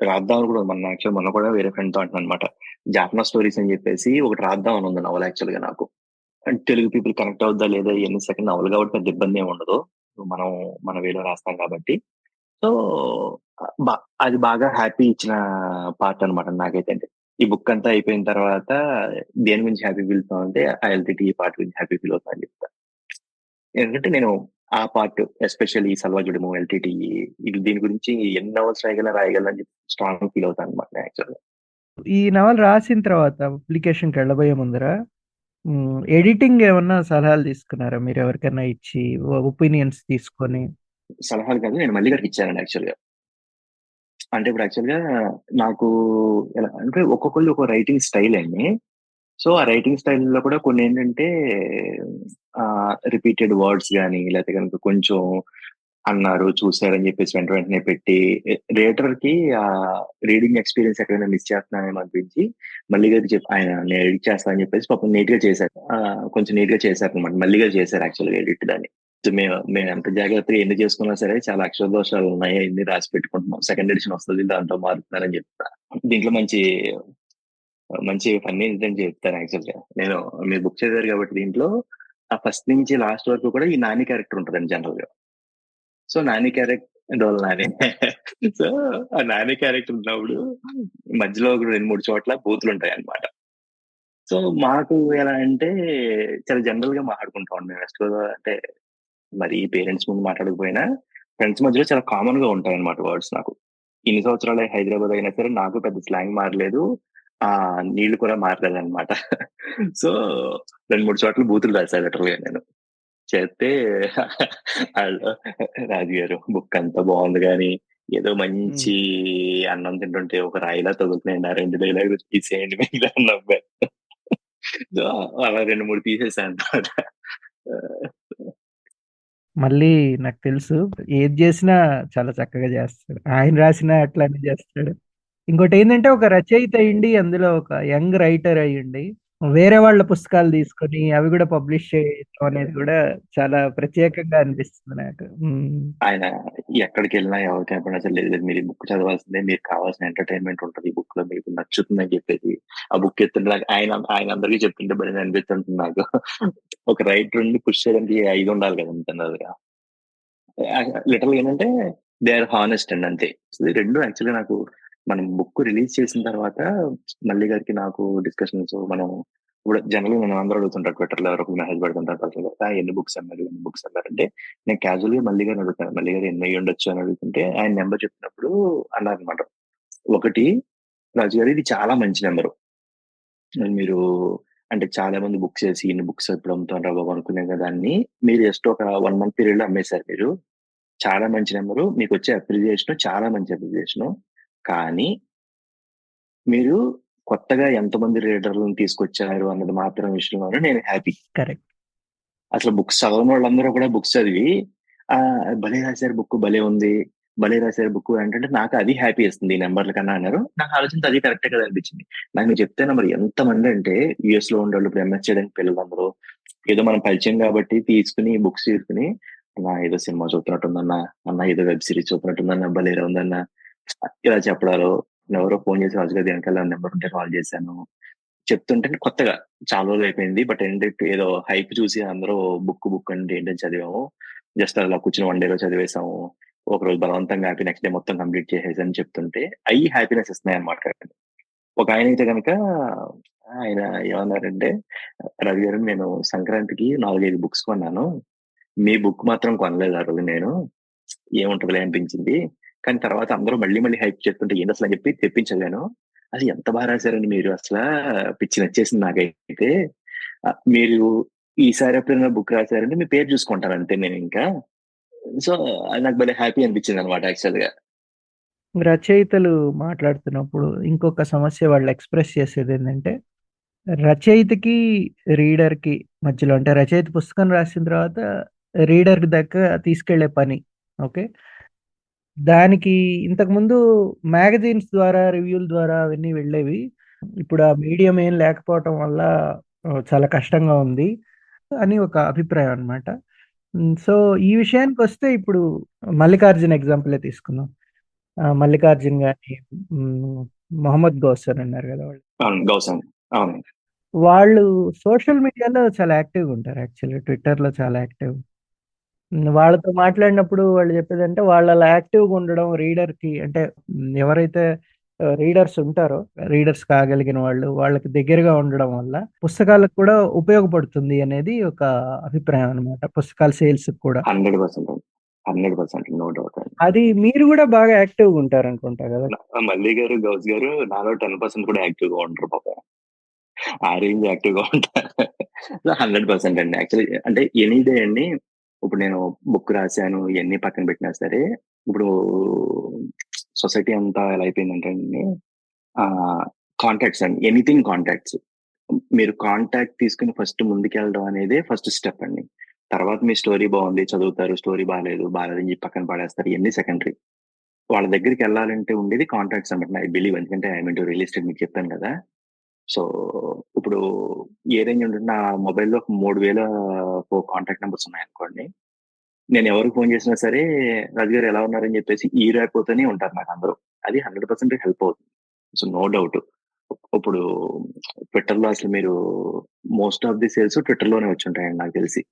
రాద్దామని కూడా మన యాక్చువల్ మొన్న కూడా వేరే ఫ్రెండ్‌తో అంటున్నాను అనమాట. జాఫ్నా స్టోరీస్ అని చెప్పేసి ఒకటి రాద్దాం అని ఉంది నవల యాక్చువల్‌గా నాకు. అండ్ తెలుగు పీపుల్ కనెక్ట్ అవుద్దా లేదా ఎన్ని సెకండ్ నవల కాబట్టి పెద్ద ఇబ్బంది ఏమి ఉండదు. మనం మన వేలో రాస్తాం కాబట్టి. సో అది బాగా హ్యాపీ ఇచ్చిన పార్ట్ అనమాట నాకైతే అంటే. ఈ బుక్ అంతా అయిపోయిన తర్వాత దేని గురించి హ్యాపీ ఫీల్ అవుతాం అంటే ఆ ఈ పార్ట్ గురించి హ్యాపీ ఫీల్ అవుతా అని చెప్తా. ఎందుకంటే నేను ఆ పార్ట్ ఎస్పెషల్లీ సల్వాజుడము, ఎల్‌టిటిఈ ఇది దీని గురించి ఎన్ని నవల్స్ రాయగల రాయగలని చెప్పి స్ట్రాంగ్ ఫీల్ అవుతాను అనమాట యాక్చువల్‌గా. ఈ నవల రాసిన తర్వాత పబ్లికేషన్‌కి వెళ్ళబోయే ముందర ఎడిటింగ్ ఏమన్నా సలహాలు తీసుకున్నారా? మీరు ఎవరికైనా ఇచ్చి ఒపీనియన్స్ తీసుకొని? సలహాలు కాదు నేను మళ్ళీ గారికి ఇచ్చానండి యాక్చువల్‌గా. అంటే ఇప్పుడు యాక్చువల్‌గా నాకు ఎలా అంటే ఒక్కొక్కళ్ళు ఒక రైటింగ్ స్టైల్ అండి. సో ఆ రైటింగ్ స్టైల్‌లో కూడా కొన్ని ఏంటంటే రిపీటెడ్ వర్డ్స్ కానీ లేకపోతే గనుక కొంచెం అన్నారు, చూశారని చెప్పేసి వెంట వెంటనే పెట్టి రేటర్కి ఆ రీడింగ్ ఎక్స్‌పీరియన్స్ ఎక్కడైనా మిస్ చేస్తున్నానేమో అనిపించి మళ్ళీ గారు చెప్పి ఆయన నేను ఎడిట్ చేస్తానని చెప్పేసి పాపం నీట్‌గా చేశారు. ఆహ్, కొంచెం చేశారు అనమాట మళ్ళీ గారు చేశారు యాక్చువల్‌గా ఎడిట్ దాన్ని. మేము మేము ఎంత జాగ్రత్తగా ఎన్ని చేసుకున్నా సరే చాలా అక్షర దోషాలు ఉన్నాయి. ఎన్ని రాసి పెట్టుకుంటున్నాం. సెకండ్ ఎడిషన్ వస్తుంది దాంట్లో మారుతున్నారని చెప్తా. దీంట్లో మంచి మంచి ఫన్నీ ఇన్సిడెంట్ చెప్తాను యాక్చువల్‌గా. నేను మీరు బుక్ చేశారు కాబట్టి దీంట్లో ఆ ఫస్ట్ నుంచి లాస్ట్ వరకు కూడా ఈ నాని క్యారెక్టర్ ఉంటదండి జనరల్‌గా. సో నాని క్యారెక్టర్ డోల్ నాని. సో ఆ నాని క్యారెక్టర్ ఉన్నప్పుడు మధ్యలో ఒక 2, 3 చోట్ల బూతులుంటాయన్నమాట. సో మాకు ఎలా అంటే చాలా జనరల్గా మాట్లాడుకుంటాం మేము వెస్ట్ గోదావరి అంటే మరి పేరెంట్స్ ముందు మాట్లాడకపోయినా ఫ్రెండ్స్ మధ్యలో చాలా కామన్గా ఉంటాయి అనమాట వర్డ్స్ నాకు. ఇన్ని సంవత్సరాలు హైదరాబాద్ అయినా సరే నాకు పెద్ద స్లాంగ్ మారలేదు. ఆ నీళ్ళు కూడా మారలేదన్నమాట. సో 2, 3 చోట్ల బూతులు రాసా లిటరల్‌గా నేను. చేస్తే ఆళ్ళు రాజు గారు బుక్ అంతా బాగుంది గానీ ఏదో మంచి అన్నం తింటుంటే ఒక రాయిలా తగులుతున్నాయండి. ఆ 2 డైలాగులు తీసేయండి. సో అలా 2, 3 తీసేసా అన్నమాట. మళ్ళీ నాకు తెలుసు. ఏది చేసినా చాలా చక్కగా చేస్తాడు. ఆయన రాసినా అట్లానే చేస్తాడు. ఇంకోటేందంటే ఒక రచయిత అయ్యుండి అందులో ఒక యంగ్ రైటర్ అయ్యుండి వేరే వాళ్ళ పుస్తకాలు తీసుకొని అవి కూడా పబ్లిష్ చేయడం అనేది కూడా చాలా ప్రత్యేకంగా అనిపిస్తుంది నాకు. ఆయన ఎక్కడికెళ్ళినా ఎవరికి కనపడినా సరే లేదు లేదు మీరు ఈ బుక్ చదవాల్సిందే. మీకు కావాల్సిన ఎంటర్‌టైన్‌మెంట్ ఉంటది ఈ బుక్‌లో మీకు నచ్చుతుందని చెప్పేసి ఆ బుక్ ఎత్తుంటే నాకు ఆయన ఆయన అందరికి చెప్తుంటే భలే అనిపిస్తుంటుంది నాకు. ఒక రైటర్‌ని పుష్ చేయడానికి ఇది ఉండాలి కదా! ఆహ్, లిటరల్‌గా ఏంటంటే దే ఆర్ హానెస్ట్ అండి అంతే. 2 యాక్చువల్‌గా నాకు మనం బుక్ రిలీజ్ చేసిన తర్వాత మల్లి గారికి నాకు డిస్కషన్స్ మనం ఇప్పుడు జనరల్‌గా నేను అందరూ అడుగుతుంటారు ట్విట్టర్‌లో ఎవరో ఒకరు మెసేజ్ పెడుతుంటారు పర్సనల్ "ఆ! ఎన్ని బుక్స్ అన్నారు ఎన్ని బుక్స్ అమ్మారు?" అంటే నేను క్యాజువల్‌గా మల్లి గారిని అడుగుతాను. మల్లి గారు ఎన్ని ఉండొచ్చు అని అడుగుతుంటే ఆయన నెంబర్ చెప్పినప్పుడు అన్నారన్నమాట. ఒకటి రాజు గారు ఇది చాలా మంచి నెంబరు మీరు అంటే చాలా మంది బుక్స్ చేసి ఇన్ని బుక్స్ ఎప్పుడు అమ్ముతానురా బాబు అనుకునే దాన్ని మీరు జస్ట్ ఒక వన్ మంత్ పీరియడ్‌లో అమ్మేశారు మీరు. చాలా మంచి నెంబరు. వచ్చే అప్రిసియేషన్ చాలా మంచి అప్రిసియేషన్ కానీ మీరు కొత్తగా ఎంతమంది రీడర్‌లని తీసుకొచ్చారు అన్నది మాత్రం విషయంలోనే నేను హ్యాపీ. కరెక్ట్. అసలు బుక్స్ చదవనోళ్ళందరూ కూడా బుక్స్ చదివి భలే రాసారు బుక్ భలే ఉంది. భలే రాసారు బుక్ అంటుంటే నాకు అది హ్యాపీ ఇస్తుంది ఈ నంబర్‌ల కన్నా అన్నారు. నాకు ఆలోచనతో అది కరెక్టే కదా అనిపించింది. నాకు మీరు చెప్తేనే మరి ఎంతమందంటే యూఎస్‌లో ఉండేవాళ్ళు ఇప్పుడు ఎంఎస్ చేయడానికి పిల్లలందరూ ఏదో మనం పరిచయం కాబట్టి తీసుకొని బుక్స్ తీసుకొని అన్నా ఏదో సినిమా చూస్తున్నట్టుందన్నా, అన్న ఏదో వెబ్ సిరీస్ చూస్తున్నట్టుందన్నా, భలేగా ఉందన్నా ఇలా చెప్పడాలు. ఎవరో ఫోన్ చేసి రాజు గారి వెనకాల నెంబర్ ఉంటే కాల్ చేశాను. చెప్తుంటే కొత్తగా చాలా రోజులు అయిపోయింది. బట్ ఏంటంటే ఏదో హైప్ చూసి అందరూ బుక్ బుక్ అంటే ఏంటని చదివాము. జస్ట్ అలా కూర్చుని వన్ డేలో చదివేసాము. ఒకరోజు బలవంతంగా హ్యాపీ నెక్స్ట్ డే మొత్తం కంప్లీట్ చేసేసాను చెప్తుంటే అవి హ్యాపీనెస్ ఇస్తున్నాయి ఇస్తున్నాయన్నమాట. ఒక ఆయన అయితే కనుక ఆయన ఏమన్నారంటే, "రవి గారు నేను సంక్రాంతికి 4, 5 బుక్స్ కొన్నాను. మీ బుక్ మాత్రం కొనలేదు ఆ రోజు నేను. ఏముంటుందిలే అనిపించింది. కానీ తర్వాత అందరూ మళ్ళీ మళ్ళీ హైప్ చేస్తుంటే ఏంటసలు అని చెప్పి తెప్పించలేను అది ఎంత బాగా రాసారండి మీరు అసలు పిచ్చి నచ్చేసింది నాకైతే. మీరు ఈసారి ఎప్పుడైనా బుక్ రాసారంటే మీ పేరు చూసుకుంటాను అంతే నేను ఇంకా సో, అది నాకు భలే హ్యాపీ అనిపించింది అనమాట యాక్చువల్‌గా. రచయితలు మాట్లాడుతున్నప్పుడు ఇంకొక సమస్య వాళ్ళు ఎక్స్‌ప్రెస్ చేసేది ఏంటంటే రచయితకి, రీడర్‌కి మధ్యలో అంటే రచయిత పుస్తకం రాసిన తర్వాత రీడర్ దాకా తీసుకెళ్ళే పని. ఓకే. దానికి ఇంతకుముందు మ్యాగజైన్స్ ద్వారా, రివ్యూల ద్వారా అవన్నీ వెళ్ళేవి. ఇప్పుడు ఆ మీడియం ఏం లేకపోవటం వల్ల ఆహ్, చాలా కష్టంగా ఉంది అని ఒక అభిప్రాయం అన్నమాట. హ్మ్. సో, ఈ విషయానికొస్తే ఇప్పుడు మల్లికార్జున్ ఎగ్జాంపులే తీసుకుందాం. ఆహ్, మల్లికార్జున్ గాని, హ్మ్, మొహమ్మద్ గౌసర్ ఉన్నారు గదా! వాళ్ళు. అవును. గౌసన్. అవును. వాళ్ళు సోషల్ మీడియాలో చాలా యాక్టివ్‌గా ఉంటారు యాక్చువల్‌గా. ట్విట్టర్‌లో చాలా యాక్టివ్. హ్మ్. వాళ్ళతో మాట్లాడినప్పుడు వాళ్ళు చెప్పేదంటే వాళ్ళలా యాక్టివ్‌గా ఉండడం రీడర్‌కి అంటే హ్మ్, ఎవరైతే ఆహ్, రీడర్స్ ఉంటారో, రీడర్స్ కాగలిగిన వాళ్ళు, వాళ్ళకి దగ్గరగా ఉండడం వల్ల పుస్తకాలకు కూడా ఉపయోగపడుతుంది అనేది ఒక అభిప్రాయం అన్నమాట. పుస్తకాల సేల్స్‌కి కూడా. 100% 100% నో డౌట్ అండి. అది మీరు గూడా బాగా యాక్టివ్‌గా ఉంటారనుకుంటా గదా! న మల్లి గారు, గౌస్ గారు నాలో 10% కూడా యాక్టివ్‌గా ఉండరు పాపం. ఆ రేంజ్ యాక్టివ్‌గా ఉంటా. 100% అండి. యాక్చువల్లీ అంటే ఎనీ డే అండి ఇప్పుడు నేను బుక్ రాసాను ఇవన్నీ పక్కన పెట్టినా సరే, ఇప్పుడు సొసైటీ అంతా ఎలా అయిపోయిందంటే అండి కాంటాక్ట్స్ అండి. Anything contacts. మీరు కాంటాక్ట్ తీసుకొని ఫస్ట్ ముందుకెళ్ళడం అనేదే ఫస్ట్ స్టెప్ అండి. తర్వాత మీ స్టోరీ బాగుంది చదువుతారు. స్టోరీ బాగాలేదు బాగాలేదని చెప్పి పక్కన పడేస్తారు. ఇవన్నీ సెకండరీ. వాళ్ళ దగ్గరికి వెళ్ళాలంటే ఉండేది కాంటాక్ట్స్ అనమాట ఐ బిలీవ్ ఎందుకంటే I mean into real estate మీకు చెప్పాను కదా సో, ఇప్పుడు ఏ రేంజ్ ఉంటుంది నా మొబైల్‌లో 3000 ఫో కాంటాక్ట్ నంబర్స్ ఉన్నాయనుకోండి. నేను ఎవరికి ఫోన్ చేసినా సరే, రాజు గారు ఎలా ఉన్నారని చెప్పేసి హీరో అయిపోతూనే ఉంటారు నాకందరూ. అది 100% హెల్ప్ అవుతుంది. So, no doubt. ఇప్పుడు ట్విట్టర్‌లో అసలు మీరు మోస్ట్ ఆఫ్ ది సేల్స్ ట్విట్టర్‌లోనే వచ్చుంటాయండి నాకు తెలిసి.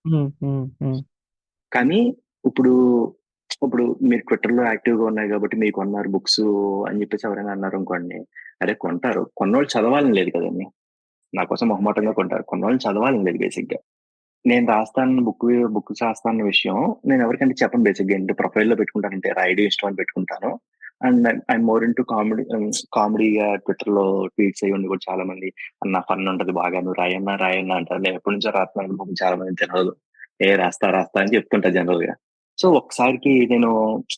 కానీ ఇప్పుడు, ఇప్పుడు మీరు ట్విట్టర్లో యాక్టివ్గా ఉన్నాయి కాబట్టి మీరు కొన్నారు బుక్స్ అని చెప్పేసి ఎవరైనా అన్నారు అనుకోండి అరే కొంటారు. కొన్నోళ్ళు చదవాలని లేదు కదండి నా కోసం మొహమాటంగా కొంటారు. కొన్నోళ్ళు చదవాలని లేదు బేసిక్గా నేను రాస్తాను బుక్ బుక్ రాస్తాను విషయం నేను ఎవరికంటే చెప్పను బేసిక్‌గా. ఏంటి ప్రొఫైల్‌లో పెట్టుకుంటానంటే రైడ్ ఇష్టం అని పెట్టుకుంటాను. And I more into comedy కామెడీగా ట్విట్టర్లో ట్వీట్స్ అయ్యి ఉండి కూడా చాలా మంది అన్న ఫన్ ఉంటది బాగా నువ్వు రాయన్నా, రాయన్నా అంటారు. నేను ఎప్పటి నుంచో రాస్తున్నాను చాలా మంది జనరల్ ఏ రాస్తా, రాస్తా అని చెప్తుంటా జనరల్‌గా. సో, ఒకసారికి నేను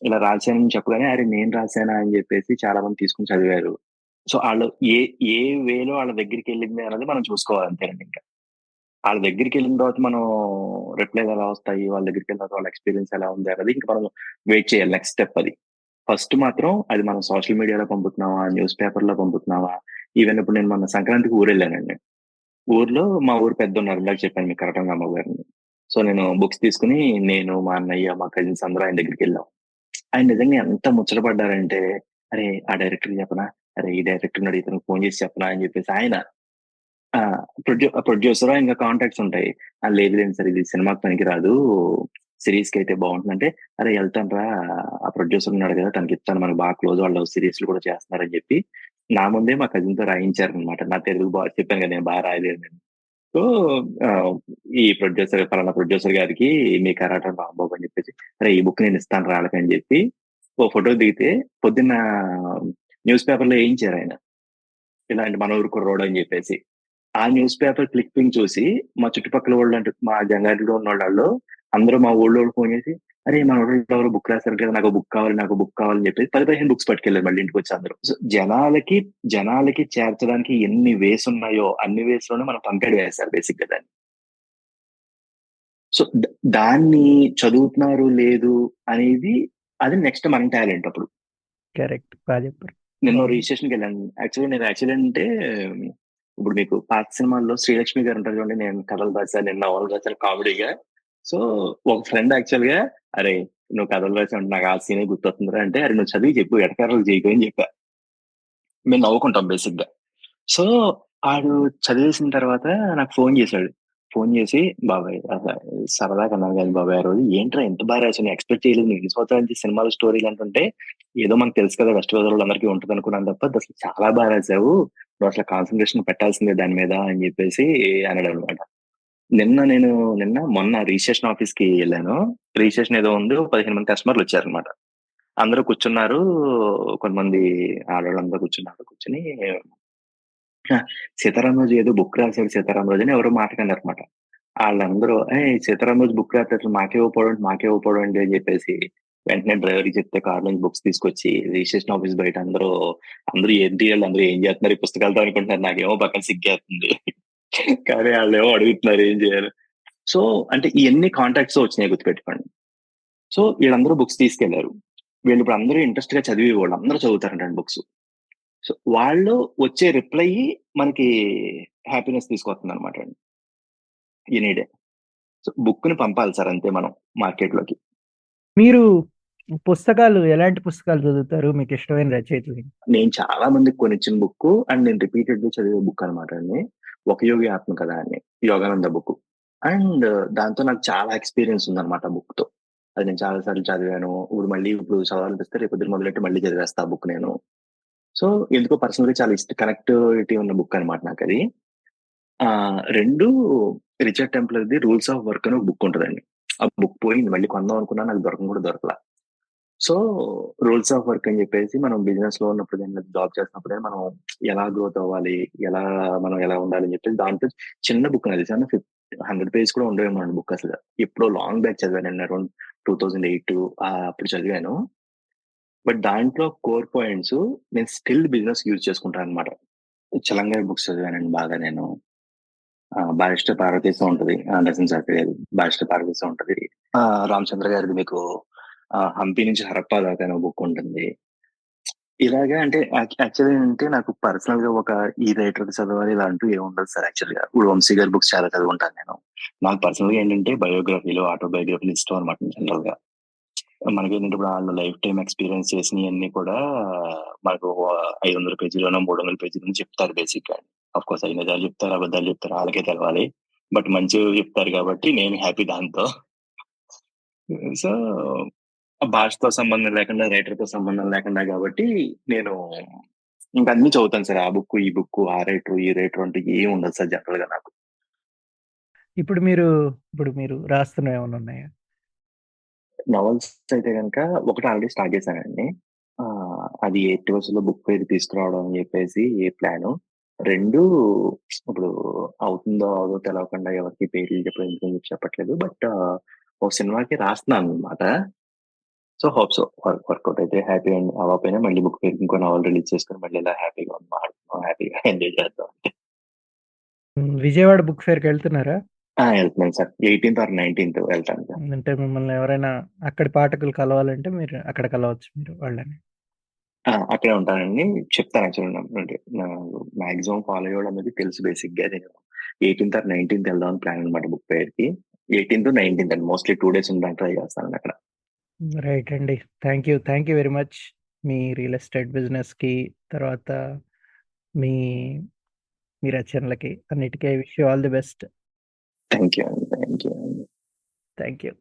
ఇలా రాశానని చెప్పగానే అరే! నేను రాశానా అని చెప్పేసి చాలా మంది తీసుకొని చదివారు. సో, వాళ్ళు ఏ ఏ వేలో వాళ్ళ దగ్గరికి వెళ్ళింది అన్నది మనం చూసుకోవాలి అంతేనండి ఇంకా. వాళ్ళ దగ్గరికి వెళ్ళిన తర్వాత మనం రిప్లైలు ఎలా వస్తాయి? వాళ్ళ దగ్గరికి వెళ్ళిన తర్వాత వాళ్ళ ఎక్స్‌పీరియన్స్ ఎలా ఉంది? అన్నది ఇంకా మనం వెయిట్ చేయాలి. నెక్స్ట్ స్టెప్ అది. ఫస్ట్ మాత్రం అది మనం సోషల్ మీడియాలో పంపుతున్నావా న్యూస్ పేపర్‌లో పంపుతున్నావా ఈవెన్ ఇప్పుడు నేను మన సంక్రాంతికి ఊరు వెళ్ళానండి ఊర్లో మా ఊరు పెద్దున్నారు. ఇందాక చెప్పాను మీకు కరటంగమ్మ అమ్మగారిని సో, నేను బుక్స్ తీసుకొని నేను, మా అన్నయ్య, మా కజిన్స్ అందరూ ఆయన దగ్గరికి వెళ్ళాం ఆయన నిజంగా ఎంత ముచ్చట పడ్డారంటే, "అరే! ఆ డైరెక్టర్ చెప్పనా? అరే! ఈ డైరెక్టర్ అడిగితే ఫోన్ చేసి చెప్పనా?" అని చెప్పేసి ఆయన ఆ! ప్రొడ్యూ ప్రొడ్యూసర్ ఇంకా కాంటాక్ట్స్ ఉంటాయి. ఆ! లేదు లేండి సార్ ఇది సినిమాకి పనికిరాదు. అయితే బాగుంటుందంటే "అరే! ఎళ్తానురా ఆ ప్రొడ్యూసర్ ఉన్నాడు కదా! తనకిచ్చాను మనకు బాగా క్లోజ్ వాళ్ళు సిరీస్లు కూడా చేస్తున్నారని" చెప్పి నా ముందే మా కజిన్‌తో రాయించారనమాట. నా తెలుగు బాగా చెప్పాను కదా! నేను బాగా రాయలేను సో, ఈ ప్రొడ్యూసర్ ఫలానా ప్రొడ్యూసర్ గారికి మీ కరాటం రాంబాబు అని చెప్పేసి, అరే ఈ బుక్ నేను ఇస్తానురా అని చెప్పి ఓ ఫోటో దిగితే పొద్దున్న న్యూస్ పేపర్‌లో ఆయన ఇలాంటి మన ఊరు కుర్రోడు అని చెప్పేసి. ఆ న్యూస్ పేపర్ క్లిప్పింగ్ చూసి మా చుట్టుపక్కల వాళ్ళు మా జంగారెడ్డిలో వాళ్ళు అందరూ మా ఊళ్ళో ఫోన్ చేసి అరే మనోడు ఎవరో బుక్ రాసారు కదా నాకు బుక్ కావాలి నాకు బుక్ కావాలని చెప్పేసి పది పదిహేను బుక్స్ పట్టుకెళ్ళారు మళ్ళీ ఇంటికి వచ్చి అందరూ. సో జనాలకి జనాలకి చేర్చడానికి ఎన్ని వేస్ ఉన్నాయో అన్ని వేస్లోనే మనం పంపాడు వేశారు బేసిక్గా దాన్ని సో దాన్ని చదువుతున్నారు లేదు అనేది అది నెక్స్ట్ మన టాలెంట్ అప్పుడు. కరెక్ట్ బాగా చెప్పారు. నిన్న అవును. రిజిస్ట్రేషన్కి వెళ్ళాను. యాక్చువల్లీ నేను యాక్చువల్లీ అంటే ఇప్పుడు మీకు పాత సినిమాల్లో శ్రీలక్ష్మి గారు ఉంటారు చూడండి నేను కథలు రాశాను నేను నవలు రాశాను కామెడీగా సో ఒక ఫ్రెండ్ యాక్చువల్గా అరే నువ్వు కథలు రాసావు నాకు ఆ సీనే గుర్తొస్తుందిరా అంటే అరే నువ్వు చదివి చెప్పు ఎడకారాలు చేయకు అని చెప్పా. మేము నవ్వుకుంటాం బేసిక్గా సో ఆడు చదివేసిన తర్వాత నాకు ఫోన్ చేశాడు. ఫోన్ చేసి బాబాయ్ అసలు సరదాగా అన్నాను కానీ బాబాయ్ ఆ రోజు ఏంట్రా ఎంత బాగా రాశాను ఎక్స్పెక్ట్ చేయలేదు నేను ఎన్ని సంవత్సరాల నుంచి సినిమాల స్టోరీలు అంటుంటే ఏదో మనకు తెలుసు కదా వెస్ట్ గోదావరి అందరికీ ఉంటుంది అనుకున్నాను తప్ప అసలు చాలా బాగా రాశావు నువ్వు అసలు కాన్సన్ట్రేషన్ పెట్టాల్సిందే దాని మీద అని చెప్పేసి అన్నాడు అనమాట నిన్న నేను నిన్న మొన్న రిజిస్ట్రేషన్ ఆఫీస్కి వెళ్ళాను. రిజిస్ట్రేషన్ ఏదో ఉంది పదిహేను మంది కస్టమర్లు వచ్చారనమాట అందరూ కూర్చున్నారు కొంతమంది ఆడవాళ్ళందరూ కూర్చున్నారు కూర్చుని "హ, సీతారాం రోజు ఏదో బుక్ రాశాడు సీతారాం రోజు అని ఎవరో మాట్లాడారు అనమాట వాళ్ళందరూ ఏ సీతారాం రోజు బుక్ రాస్తే అసలు మాకే ఇవ్వకపోవడం మాకే అని చెప్పేసి వెంటనే డ్రైవర్కి చెప్తే కార్ నుంచి బుక్స్ తీసుకొచ్చి రిజిస్ట్రేషన్ ఆఫీస్ బయట అందరూ అందరూ ఏంటి వాళ్ళు అందరూ ఏం చేస్తున్నారు ఈ పుస్తకాలతో అనుకుంటున్నారు నాకేమో పక్కన సిగ్గేస్తుంది. కానీ వాళ్ళు ఏమో అడుగుతున్నారు ఏం చేయాలి సో అంటే ఇవన్నీ కాంటాక్ట్స్ వచ్చినాయి గుర్తుపెట్టుకోండి. సో వీళ్ళందరూ బుక్స్ తీసుకెళ్ళారు. వీళ్ళు ఇప్పుడు అందరూ ఇంట్రెస్ట్గా చదివి వాళ్ళు అందరూ చదువుతారంట బుక్స్ సో వాళ్ళు వచ్చే రిప్లై మనకి హ్యాపీనెస్ తీసుకొస్తుంది అనమాట అండి ఎనీడే సో బుక్ని పంపాలి సార్ అంతే మనం మార్కెట్లోకి మీరు పుస్తకాలు ఎలాంటి పుస్తకాలు చదువుతారు? మీకు ఇష్టమైన రచయితలు నేను చాలా మందికి కొనిచ్చిన బుక్ అండ్ నేను రిపీటెడ్ చదివే బుక్ అనమాట అండి. ఒక యోగి ఆత్మ కదా అని యోగానంద బుక్ అండ్ దాంతో నాకు చాలా ఎక్స్పీరియన్స్ ఉందన్నమాట బుక్తో అది నేను చాలా సార్లు చదివాను. ఇప్పుడు మళ్ళీ ఇప్పుడు చదవాలనిపిస్తే రేపు పొద్దున మొదలెట్టి మళ్ళీ చదివేస్తా బుక్ నేను. సో ఎందుకో పర్సనల్గా చాలా ఇష్ట కనెక్టివిటీ ఉన్న బుక్ అనమాట నాకు అది ఆ రెండు Richard Temple the rules of work అని ఒక బుక్ ఉంటుందండి. ఆ బుక్ పోయింది. మళ్ళీ కొందాం అనుకున్నా నాకు దొరకం కూడా దొరకలా. సో రూల్స్ ఆఫ్ వర్క్ అని చెప్పేసి మనం బిజినెస్లో ఉన్నప్పుడు జాబ్ చేసినప్పుడే మనం ఎలా గ్రోత్ అవ్వాలి ఎలా మనం ఎలా ఉండాలి అని చెప్పేసి దాంట్లో చిన్న బుక్ అది చిన్న హండ్రెడ్ పేజ్ కూడా ఉండేమో బుక్ అసలు. ఎప్పుడో లాంగ్ బ్యాక్ చదివాను అరౌండ్ టూ థౌజండ్ ఎయిట్ అప్పుడు చదివాను. బట్ దాంట్లో కోర్ పాయింట్స్ నేను స్టిల్ బిజినెస్ యూజ్ చేసుకుంటాను అనమాట చలంగారి బుక్స్ చదివానండి బాగా నేను. బారిస్టర్ పార్వతీసం ఉంటది నరసింహ శాస్త్రి గారి బారిస్టర్ పార్వతీసం ఉంటది. రామచంద్ర గారిది మీకు హంపి నుంచి హరప్పా దాకా అనే బుక్ ఉంటుంది. ఇలాగా అంటే యాక్చువల్లీ అంటే నాకు పర్సనల్గా ఒక ఈ రైటర్ చదవాలి ఇలా అంటూ ఏముండదు సార్ యాక్చువల్గా ఇప్పుడు వంశీ గారి బుక్స్ చాలా చదువుకుంటాను నేను. నాకు పర్సనల్గా ఏంటంటే బయోగ్రఫీలు ఆటోబయోగ్రఫీలు ఇష్టం అనమాట జనరల్గా మనకి ఏంటంటే ఇప్పుడు వాళ్ళు లైఫ్ టైం ఎక్స్పీరియన్స్ చేసినవన్నీ కూడా మనకు ఐదు వందల పేజీలోనో మూడు వందల పేజీలోనో చెప్తారు బేసిక్గా అఫ్ కోర్స్ ఐదు నిజాలు చెప్తారు అబద్ధాలు చెప్తారు వాళ్ళకే తెలవాలి. బట్ మంచిగా చెప్తారు కాబట్టి నేను హ్యాపీ దాంతో. సో భాషతో సంబంధం లేకుండా రైటర్తో సంబంధం లేకుండా కాబట్టి నేను ఇంకా అన్ని చదువుతాను సార్. ఆ బుక్ ఈ బుక్ ఆ రైటర్ ఈ రైటర్ అంటే ఏం ఉండదు సార్ జనరల్గా నాకు. ఇప్పుడు మీరు ఇప్పుడు మీరు రాస్తున్నవి ఏమైనా ఉన్నాయా? నవల్స్ అయితే కనుక ఒకటి ఆల్రెడీ స్టార్ట్ చేశానండి. అది ఎయిట్లో బుక్ పేరు తీసుకురావడం అని చెప్పేసి ఏ ప్లాన్ రెండు ఇప్పుడు అవుతుందో అవదో తెలవకుండా ఎవరికి పేర్లు చెప్పడం ఎందుకని చెప్పి చెప్పట్లేదు. బట్ ఒక సినిమాకి రాస్తున్నాను అనమాట so hope so work out అయితే హ్యాపీ అండ్ అవ్వకపోయినా మళ్ళీ బుక్ పేరు ఇంకో నవల్ రిలీజ్ చేసుకుని మళ్ళీ ఇలా హ్యాపీగా మాట్లాడుతున్నాం హ్యాపీగా ఎంజాయ్ చేద్దాం విజయవాడ బుక్ ఫేర్కి వెళ్తున్నారా? ఆ, వెళ్తున్నాను సార్. ఎయిటీన్త్ ఆర్ నైన్టీన్త్ వెళ్తాను సార్. అంటే మిమ్మల్ని ఎవరైనా అక్కడి పాఠకులు కలవాలంటే మీరు అక్కడ కలవచ్చు మీరు వాళ్ళని. అక్కడే ఉంటానండి. చెప్తాను యాక్చువల్లీ మాక్సిమం ఫాలో అయ్యడం అనేది తెలుసు బేసిక్గా నేను ఎయిటీన్త్ ఆర్ నైన్టీన్త్ వెళ్దాం ప్లాన్ అనమాట బుక్ ఫేర్కి ఎయిటీన్త్ నైన్టీన్త్ అండి. మోస్ట్లీ టూ డేస్ ఉండడానికి ట్రై చేస్తాను అక్కడ. రైట్ అండి. Thank you thank you very much me real estate బిజినెస్కి తర్వాత మీ మీ రచనలకి అన్నిటికీ wish all the best thank you thank you thank you